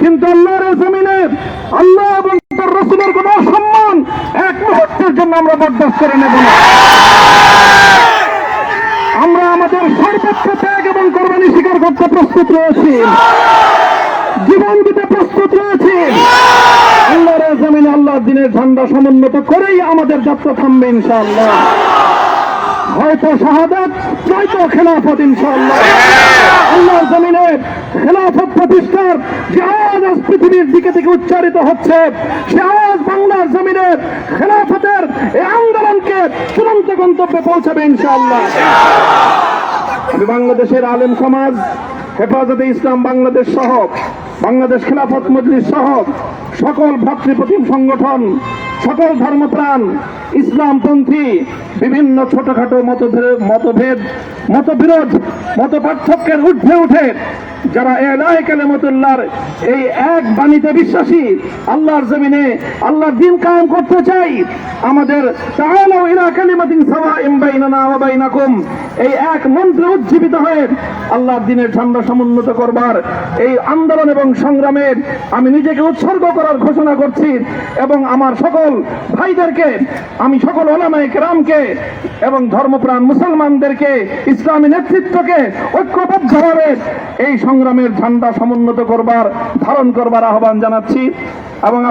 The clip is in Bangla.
কিন্তু আল্লাহর এই জমিনে আল্লাহ এবং তার রসুলের কোন সম্মান এক মুহূর্তের জন্য আমরা বরদাস্ত করে নেব না। আমরা আমাদের সর্বোচ্চ ত্যাগ এবং কোরবানি স্বীকার করতে প্রস্তুত রয়েছি। জীবন দিতে প্রস্তুত রয়েছি। আল্লাহর জমিনে আল্লাহর দিনের ঝান্ডা সমুন্নত করেই আমাদের যাত্রা থামবে ইনশাআল্লাহ। হয়তো শাহাদাত, নয়তো খেলাফত ইনশাআল্লাহ। আল্লাহর জমিনে খেলাফত প্রতিষ্ঠার যে আওয়াজ আজ পৃথিবীর দিকে থেকে উচ্চারিত হচ্ছে, সে আওয়াজ বাংলার জমিনে খেলাফতের এই আন্দোলনকে চূড়ান্ত গন্তব্যে পৌঁছাবে ইনশাআল্লাহ। আমি বাংলাদেশের আলেম সমাজ, হেফাজতে ইসলাম বাংলাদেশ সহ বাংলাদেশ খেলাফত মজলিস সহ সকল ভ্রাতৃপ্রতিম সংগঠন, সকল ধর্মপ্রাণ, ইসলামপন্থী, বিভিন্ন ছোটখাটো মতভেদ মতভেদ, মতবিরোধ মত পার্থক্যের উঠে উঠে যারা এলাই কালেমতুল্লাহর এই এক বাণীতে বিশ্বাসী, আল্লাহর জমিনে আল্লাহর দিন কায়েম করতে চাই, আমাদের তাআলাউ ইলা কালিমাতিন সাওয়াইন বাইনানা ওয়া বাইনাকুম। এই এক মন্ত্রে উজ্জীবিত হয়ে আল্লাহর দিনের ঝান্ডা সমুন্নত করবার এই আন্দোলন এবং সংগ্রামে আমি নিজেকে উৎসর্গ করার ঘোষণা করছি এবং আমার সকল ভাইদেরকে, আমি সকল ওলামায়ে কেরামকে এবং ধর্মপ্রাণ মুসলমানদেরকে ইসলামী নেতৃত্বকে ঐক্যবদ্ধভাবে এই সংগ্রামের ঝান্ডা সমুন্নত করবার, ধারণ করবার আহ্বান জানাচ্ছি এবং